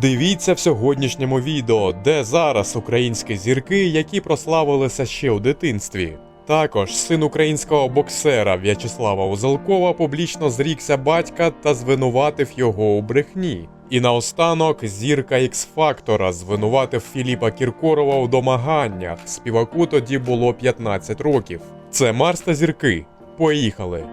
Дивіться в сьогоднішньому відео, де зараз українські зірки, які прославилися ще у дитинстві. Також син українського боксера В'ячеслава Узелкова публічно зрікся батька та звинуватив його у брехні. І наостанок зірка X-Factor звинуватив Філіпа Кіркорова у домаганнях. Співаку тоді було 15 років. Це Марс та зірки. Поїхали!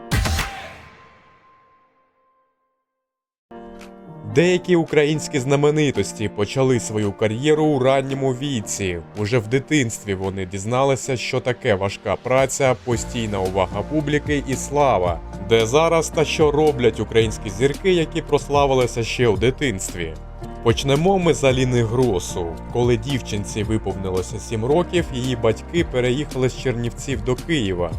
Деякі українські знаменитості почали свою кар'єру у ранньому віці. Уже в дитинстві вони дізналися, що таке важка праця, постійна увага публіки і слава, де зараз та що роблять українські зірки, які прославилися ще у дитинстві. Почнемо ми з Аліни Гросу. Коли дівчинці виповнилося 7 років, її батьки переїхали з Чернівців до Києва.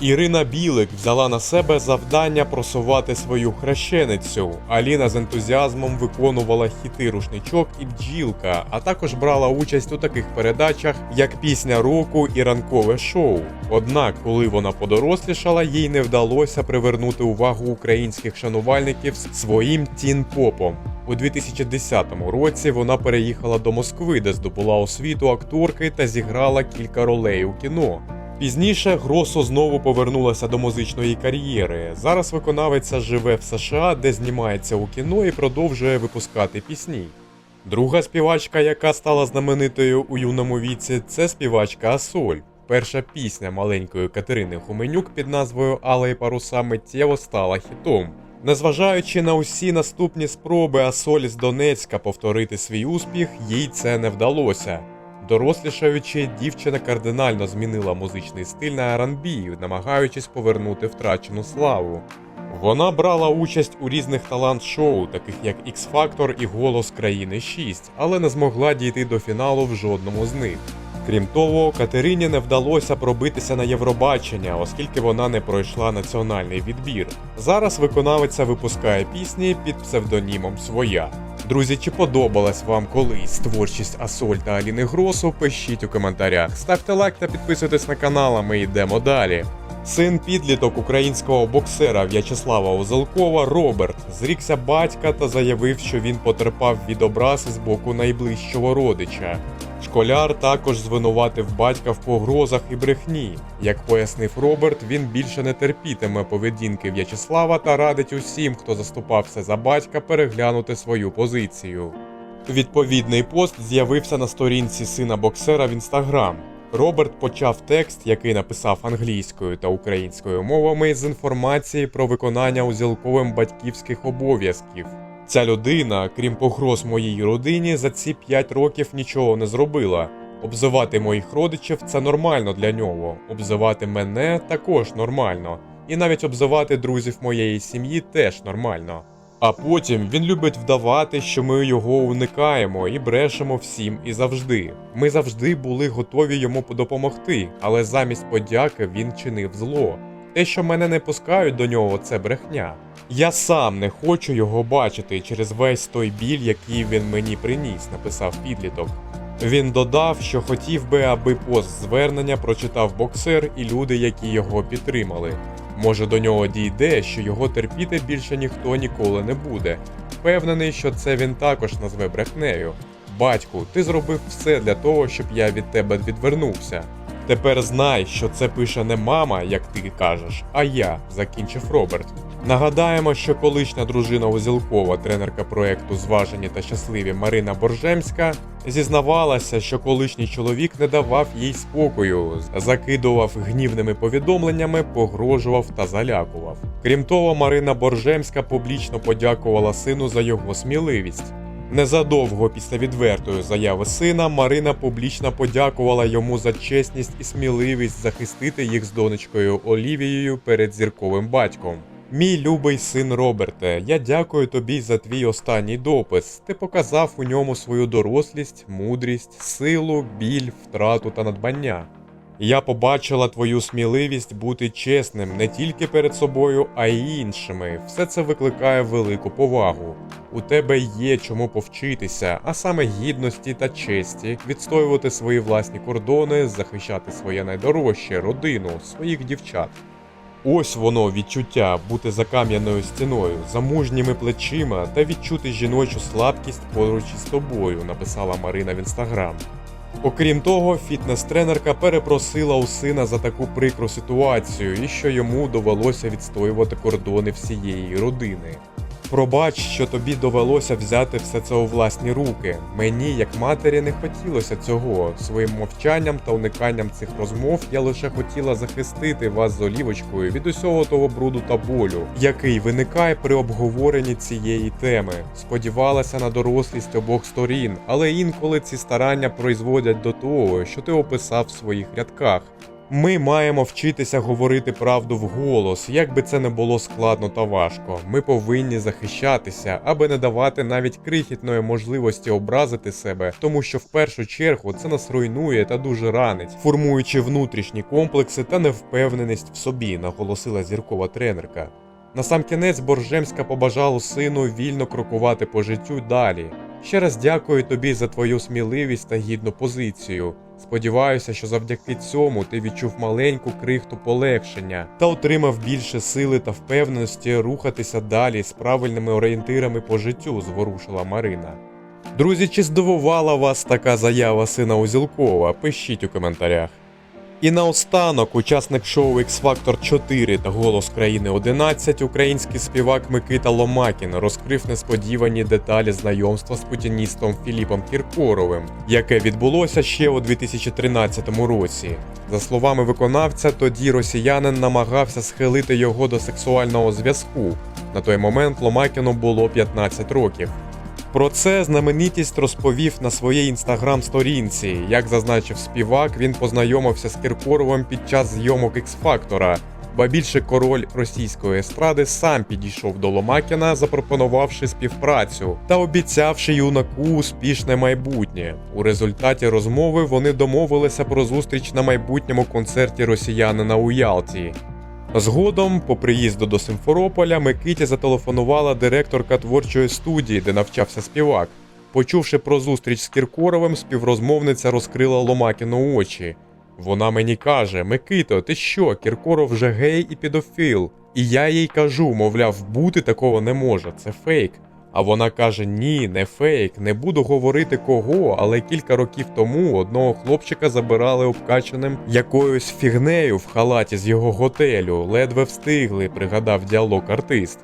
Ірина Білик взяла на себе завдання просувати свою хрещеницю. Аліна з ентузіазмом виконувала хіти рушничок і бджілка, а також брала участь у таких передачах, як пісня року і ранкове шоу. Однак, коли вона подорослішала, їй не вдалося привернути увагу українських шанувальників своїм тін-попом. У 2010 році вона переїхала до Москви, де здобула освіту акторки та зіграла кілька ролей у кіно. Пізніше Гросо знову повернулася до музичної кар'єри. Зараз виконавиця живе в США, де знімається у кіно і продовжує випускати пісні. Друга співачка, яка стала знаменитою у юному віці, це співачка Асоль. Перша пісня маленької Катерини Хуменюк під назвою Алеї паруса миттєво стала хітом. Незважаючи на усі наступні спроби Асоль з Донецька повторити свій успіх, їй це не вдалося. Дорослішаючи, дівчина кардинально змінила музичний стиль на R&B, намагаючись повернути втрачену славу. Вона брала участь у різних талант-шоу, таких як X-Factor і Голос країни 6, але не змогла дійти до фіналу в жодному з них. Крім того, Катерині не вдалося пробитися на Євробачення, оскільки вона не пройшла національний відбір. Зараз виконавиця випускає пісні під псевдонімом Своя. Друзі, чи подобалась вам колись творчість Асоль та Аліни Гросу? Пишіть у коментарях. Ставте лайк та підписуйтесь на канал, а ми йдемо далі. Син підліток українського боксера В'ячеслава Озелкова Роберт зрікся батька та заявив, що він потерпав від образи з боку найближчого родича. Школяр також звинуватив батька в погрозах і брехні. Як пояснив Роберт, він більше не терпітиме поведінки В'ячеслава та радить усім, хто заступався за батька, переглянути свою позицію. Відповідний пост з'явився на сторінці сина боксера в інстаграм. Роберт почав текст, який написав англійською та українською мовами, з інформації про виконання узілковим батьківських обов'язків. Ця людина, крім погроз моїй родині, за ці 5 років нічого не зробила. Обзивати моїх родичів це нормально для нього. Обзивати мене також нормально. І навіть обзивати друзів моєї сім'ї теж нормально. А потім він любить вдавати, що ми його уникаємо і брешемо всім і завжди. Ми завжди були готові йому допомогти, але замість подяки він чинив зло. Те, що мене не пускають до нього, це брехня. Я сам не хочу його бачити через весь той біль, який він мені приніс, написав підліток. Він додав, що хотів би, аби пост звернення прочитав боксер і люди, які його підтримали. Може до нього дійде, що його терпіти більше ніхто ніколи не буде. Впевнений, що це він також назве брехнею. Батьку, ти зробив все для того, щоб я від тебе відвернувся. Тепер знай, що це пише не мама, як ти кажеш, а я, закінчив Роберт. Нагадаємо, що колишня дружина Озілкова, тренерка проекту Зважені та щасливі Марина Боржемська, зізнавалася, що колишній чоловік не давав їй спокою, закидував гнівними повідомленнями, погрожував та залякував. Крім того, Марина Боржемська публічно подякувала сину за його сміливість. Незадовго після відвертої заяви сина Марина публічно подякувала йому за чесність і сміливість захистити їх з донечкою Олівією перед зірковим батьком. Мій любий син Роберте, я дякую тобі за твій останній допис. Ти показав у ньому свою дорослість, мудрість, силу, біль, втрату та надбання. Я побачила твою сміливість бути чесним не тільки перед собою, а й іншими. Все це викликає велику повагу. У тебе є чому повчитися, а саме гідності та честі, відстоювати свої власні кордони, захищати своє найдорожче, родину, своїх дівчат. Ось воно відчуття бути за кам'яною стіною, за мужніми плечима та відчути жіночу слабкість поруч із тобою, написала Марина в інстаграм. Окрім того, фітнес-тренерка перепросила у сина за таку прикру ситуацію і що йому довелося відстоювати кордони всієї родини. Пробач, що тобі довелося взяти все це у власні руки. Мені, як матері, не хотілося цього. Своїм мовчанням та униканням цих розмов я лише хотіла захистити вас з олівочкою від усього того бруду та болю, який виникає при обговоренні цієї теми. Сподівалася на дорослість обох сторін, але інколи ці старання призводять до того, що ти описав в своїх рядках. Ми маємо вчитися говорити правду вголос, як би це не було складно та важко. Ми повинні захищатися, аби не давати навіть крихітної можливості образити себе, тому що в першу чергу це нас руйнує та дуже ранить, формуючи внутрішні комплекси та невпевненість в собі, наголосила зіркова тренерка. Насамкінець Боржемська побажала сину вільно крокувати по життю далі. Ще раз дякую тобі за твою сміливість та гідну позицію. Сподіваюся, що завдяки цьому ти відчув маленьку крихту полегшення та отримав більше сили та впевненості рухатися далі з правильними орієнтирами по життю, зворушила Марина. Друзі, чи здивувала вас така заява сина Узілкова? Пишіть у коментарях. І наостанок, учасник шоу X Factor 4 та Голос країни 11, український співак Микита Ломакін розкрив несподівані деталі знайомства з путіністом Філіпом Кіркоровим, яке відбулося ще у 2013 році. За словами виконавця, тоді росіянин намагався схилити його до сексуального зв'язку. На той момент Ломакіну було 15 років. Про це знаменитість розповів на своїй інстаграм-сторінці. Як зазначив співак, він познайомився з Кіркоровим під час зйомок X-Factor, Ба більше король російської естради сам підійшов до Ломакіна, запропонувавши співпрацю та обіцявши юнаку успішне майбутнє. У результаті розмови вони домовилися про зустріч на майбутньому концерті росіянина у Ялті. Згодом, по приїзду до Симферополя, Микиті зателефонувала директорка творчої студії, де навчався співак. Почувши про зустріч з Кіркоровим, співрозмовниця розкрила Ломакіну очі. Вона мені каже: Микито, ти що, Кіркоров вже гей і підофіл? І я їй кажу, мовляв, бути такого не може, це фейк. А вона каже: Ні, не фейк, не буду говорити кого, але кілька років тому одного хлопчика забирали обкачаним якоюсь фігнею в халаті з його готелю, ледве встигли, пригадав діалог артист.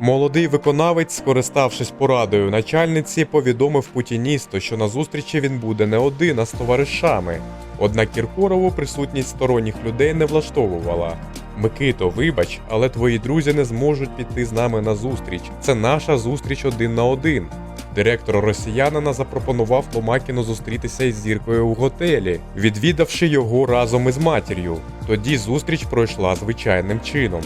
Молодий виконавець, скориставшись порадою начальниці, повідомив путіністу, що на зустрічі він буде не один, а з товаришами. Однак Кіркорову присутність сторонніх людей не влаштовувала. Микито, вибач, але твої друзі не зможуть піти з нами на зустріч. Це наша зустріч один на один. Директор росіянина запропонував Ломакіну зустрітися із зіркою у готелі, відвідавши його разом із матір'ю. Тоді зустріч пройшла звичайним чином.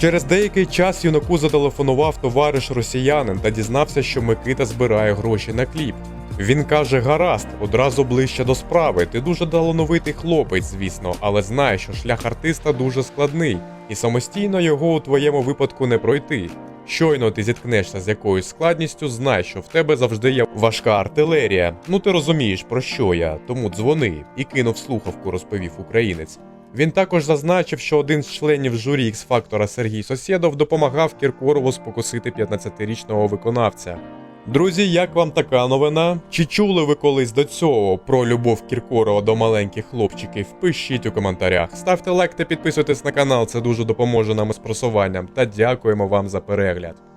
Через деякий час юнаку зателефонував товариш росіянин та дізнався, що Микита збирає гроші на кліп. Він каже: гаразд, одразу ближче до справи. Ти дуже талановитий хлопець, звісно, але знай, що шлях артиста дуже складний, і самостійно його у твоєму випадку не пройти. Щойно ти зіткнешся з якоюсь складністю, знай, що в тебе завжди є важка артилерія. Ну ти розумієш, про що я, тому дзвони і кинув слухавку, розповів українець. Він також зазначив, що один з членів журі X-Factor Сергій Сосєдов допомагав Кіркорову спокусити 15-річного виконавця. Друзі, як вам така новина? Чи чули ви колись до цього про любов Кіркорова до маленьких хлопчиків? Пишіть у коментарях. Ставте лайк та підписуйтесь на канал, це дуже допоможе нам із просуванням. Та дякуємо вам за перегляд.